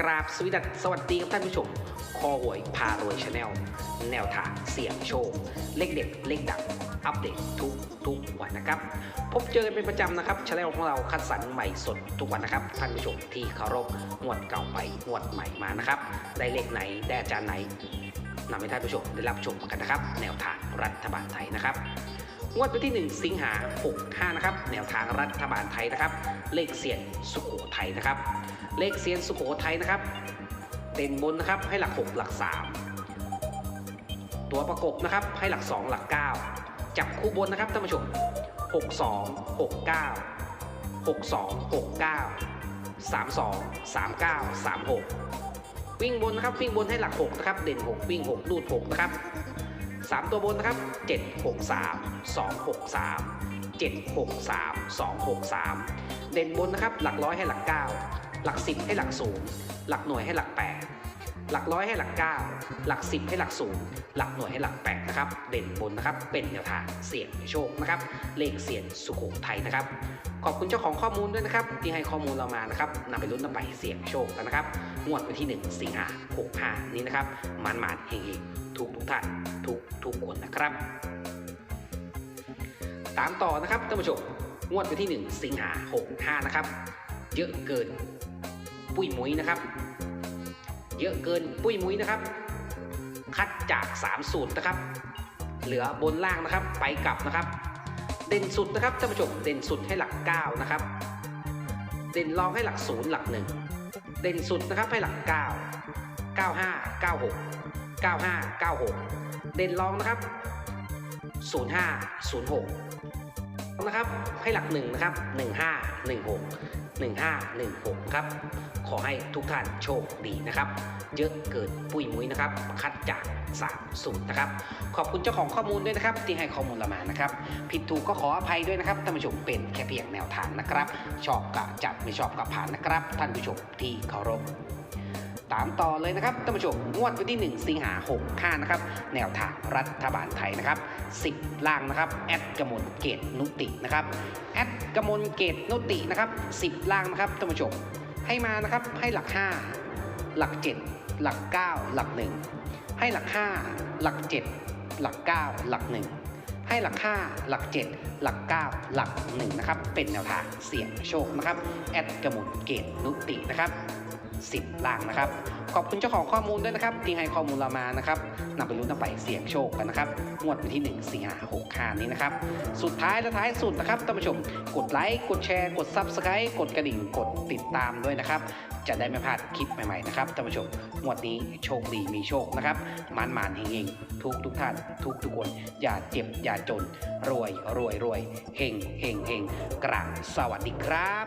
กราบสวีดัสสวัสดีครับท่านผู้ชม คอหวยพารวยชาแนลแนวทางเสี่ยงโชค เลขเด็ดเลขดังอัปเดตทุกทุกวันนะครับ พบเจอกันเป็นประจำนะครับชาแนลของเราคัดสรรใหม่สดทุกวันนะครับ ท่านผู้ชมที่เคารพงวดเก่าไปงวดใหม่มานะครับ ได้เลขไหนได้อาจารย์ไหนนำให้ท่านผู้ชมได้รับชมกันนะครับ แนวทางรัฐบาลไทยนะครับงวดวันที่ 1 สิงหา65นะครับ แนวทางรัฐบาลไทยนะครับ เลขเสียนสุโขทัยนะครับ เลขเสียนสุโขทัยนะครับ เด่นบนนะครับให้หลัก 6 หลัก 3 ตัวประกบนะครับให้หลัก 2 หลัก 9 จับคู่บนนะครับท่านผู้ชม 62 69 62 69 32 39 36 วิ่งบนนะครับวิ่งบนให้หลัก 6 นะครับ เด่น 6 วิ่ง 6 ลูด 6 นะครับ 3 ตัวบนนะครับ 7 6 3 2 6 3 7 6 3 2 6 3 เด่นบนนะครับหลักร้อยให้หลัก 9 หลัก10ให้หลัก0หลักหน่วยให้หลัก8หลักร้อยให้หลัก9หลัก10ให้หลัก0หลักหน่วยให้หลัก8นะครับเด่นบนนะครับเป็นแนวทางเสี่ยงโชคนะครับเลขเสี่ยงสุโขทัยนะครับขอบคุณเจ้าของข้อมูลด้วยนะครับที่ให้ข้อมูลเรามานะครับนำไปลุ้นนำไปเสี่ยงโชคกันนะครับงวดวันที่ 1 สิงหา65นี้นะครับมันมานๆเฮงทุกทุกท่านทุกทุกคนนะครับ ตามต่อนะครับท่านผู้ชมงวดวันที่ 1 สิงหา65นะครับ เยอะเกิน ปุ้ยมุ้ยนะครับ เยอะเกินปุ้ยมุ้ยนะครับ คัดจาก 3 สูตรนะครับ เหลือบนล่างนะครับ ไปกลับนะครับ เด่นสุดนะครับท่านผู้ชมเด่นสุดให้หลัก 9 นะครับ เด่นรองให้หลัก0หลัก1เด่นสุดนะครับให้หลัก 9 95 96 95 96 เด่นรองนะครับ 05 06 นะครับ ให้หลัก1นะครับ15 16 15 16ครับ ขอให้ทุกท่านโชคดีนะครับ เยอะเกินปุยมุ้ยนะครับ คัดจาก3สูตรนะครับ ขอบคุณเจ้าของข้อมูลด้วยนะครับ ที่ให้ข้อมูลเรามานะครับ ผิดถูกก็ขออภัยด้วยนะครับท่านผู้ชมเป็นแค่เพียงแนวทางนะครับ ชอบกะจัดไม่ชอบกะผ่านนะครับ ท่านผู้ชมที่เคารพ ตามต่อเลยนะครับท่านผู้ชมงวดวันที่ 1 สิงหา65นะครับแนวทางรัฐบาลไทยนะครับ10 ล่างนะครับแอดกมลเกตนุตินะครับแอดกมลเกตนุตินะครับ10 ล่างนะครับท่านผู้ชมให้มานะครับให้หลัก 5 หลัก 7 หลัก 9 หลัก 1 ให้หลัก 5 หลัก 7 หลัก 9 หลัก 1ให้หลัก 5 หลัก 7 หลัก 9 หลัก 1 นะครับ เป็นแนวทางเสี่ยงโชคนะครับ แอดกมลเกตนุตินะครับ 10 ล่างนะครับ ขอบคุณเจ้าของข้อมูลด้วยนะครับ ที่ให้ข้อมูลเรามานะครับนำไปลุ้นนำไปเสี่ยงโชคกันนะครับงวดวันที่ 1 สิงหาคม65นี้นะครับ สุดท้ายและท้ายสุดนะครับท่านผู้ชม กดไลค์กดแชร์กด Subscribe กดกระดิ่งกดติดตามด้วยนะครับ จะได้ไม่พลาดคลิปใหม่ๆนะครับท่านผู้ชมงวดนี้โชคดีมีโชคนะครับมานมานเฮงๆทุกทุกท่านทุกทุกคน อย่าเจ็บอย่าจน รวยรวยรวยเฮงเฮงเฮงกราบสวัสดีครับ